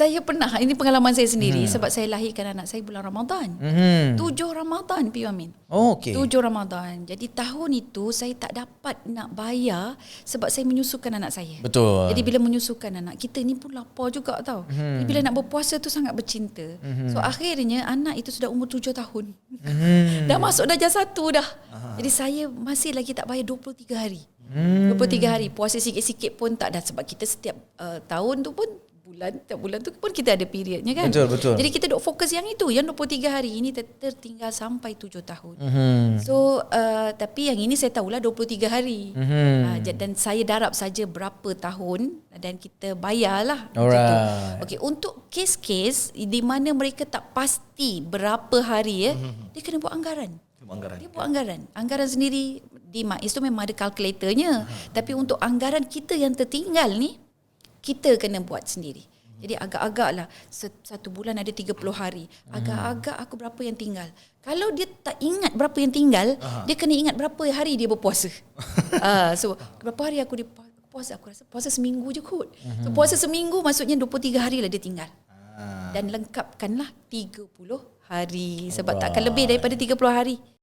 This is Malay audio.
Saya pernah, ini pengalaman saya sendiri hmm. sebab saya lahirkan anak saya bulan Ramadan. Hmm. Tujuh Ramadan, Piyu Amin. Oh, okey. Tujuh Ramadan. Jadi tahun itu saya tak dapat nak bayar sebab saya menyusukan anak saya. Betul. Jadi bila menyusukan anak, kita ni pun lapar juga tau. Hmm. Jadi bila nak berpuasa tu sangat bercinta. Hmm. So akhirnya anak itu sudah umur tujuh tahun. Hmm. dah masuk darjah satu dah. Aha. Jadi saya masih lagi tak bayar 23 hari. Hmm. 23 hari. Puasa sikit-sikit pun tak dah sebab kita setiap uh, tahun tu pun bulan tiap bulan tu pun kita ada periodnya kan. Betul, betul. Jadi kita duk fokus yang itu, yang 23 hari ini ter- tertinggal sampai 7 tahun. Mhm. So uh, tapi yang ini saya tahulah 23 hari. Mhm. Uh, dan saya darab saja berapa tahun dan kita bayarlah. Alright. Okey, untuk kes-kes di mana mereka tak pasti berapa hari ya, Mhm. dia kena buat anggaran. Anggaran. Dia buat anggaran. Anggaran sendiri di MAIS tu memang ada kalkulatornya. Tapi untuk anggaran kita yang tertinggal ni, kita kena buat sendiri. Jadi agak-agak lah se- satu bulan ada 30 hari. Agak-agak aku berapa yang tinggal. Kalau dia tak ingat berapa yang tinggal, dia kena ingat berapa hari dia berpuasa. uh, so berapa hari aku dia puasa aku rasa puasa seminggu je kot. So puasa seminggu maksudnya 23 hari lah dia tinggal. Dan lengkapkanlah 30 hari sebab takkan lebih daripada 30 hari.